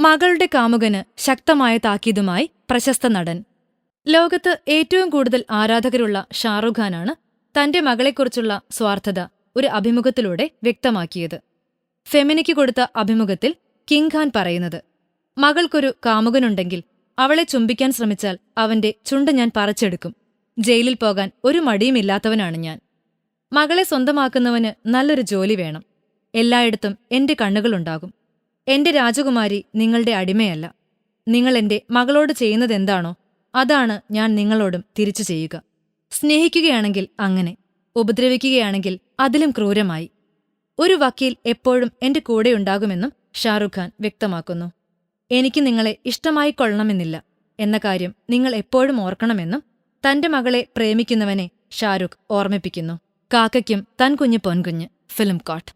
മകളുടെ കാമുകന് ശക്തമായ താക്കീതുമായി പ്രശസ്ത നടൻ. ലോകത്ത് ഏറ്റവും കൂടുതൽ ആരാധകരുള്ള ഷാറുഖ് ഖാനാണ് തന്റെ മകളെക്കുറിച്ചുള്ള സ്വാർത്ഥത ഒരു അഭിമുഖത്തിലൂടെ വ്യക്തമാക്കിയത്. ഫെമിനിക്ക് കൊടുത്ത അഭിമുഖത്തിൽ കിങ് ഖാൻ പറയുന്നത് മകൾക്കൊരു കാമുകനുണ്ടെങ്കിൽ അവളെ ചുംബിക്കാൻ ശ്രമിച്ചാൽ അവന്റെ ചുണ്ട് ഞാൻ പറിച്ചെടുക്കും. ജയിലിൽ പോകാൻ ഒരു മടിയുമില്ലാത്തവനാണ് ഞാൻ. മകളെ സ്വന്തമാക്കുന്നവന് നല്ലൊരു ജോലി വേണം. എല്ലായിടത്തും എന്റെ കണ്ണുകളുണ്ടാകും. എന്റെ രാജകുമാരി നിങ്ങളുടെ അടിമയല്ല. നിങ്ങൾ എന്റെ മകളോട് ചെയ്യുന്നതെന്താണോ അതാണ് ഞാൻ നിങ്ങളോടും തിരിച്ചു ചെയ്യുക. സ്നേഹിക്കുകയാണെങ്കിൽ അങ്ങനെ ഉപദ്രവിക്കുകയാണെങ്കിൽ അതിലും ക്രൂരമായി. ഒരു വക്കീൽ എപ്പോഴും എന്റെ കൂടെയുണ്ടാകുമെന്നും ഷാറുഖ് ഖാൻ വ്യക്തമാക്കുന്നു. എനിക്ക് നിങ്ങളെ ഇഷ്ടമായിക്കൊള്ളണമെന്നില്ല എന്ന കാര്യം നിങ്ങൾ എപ്പോഴും ഓർക്കണമെന്നും തന്റെ മകളെ പ്രേമിക്കുന്നവനെ ഷാരുഖ് ഓർമ്മിപ്പിക്കുന്നു. കാക്കയ്ക്കും തൻ കുഞ്ഞ് പൊൻകുഞ്ഞ്. Film court.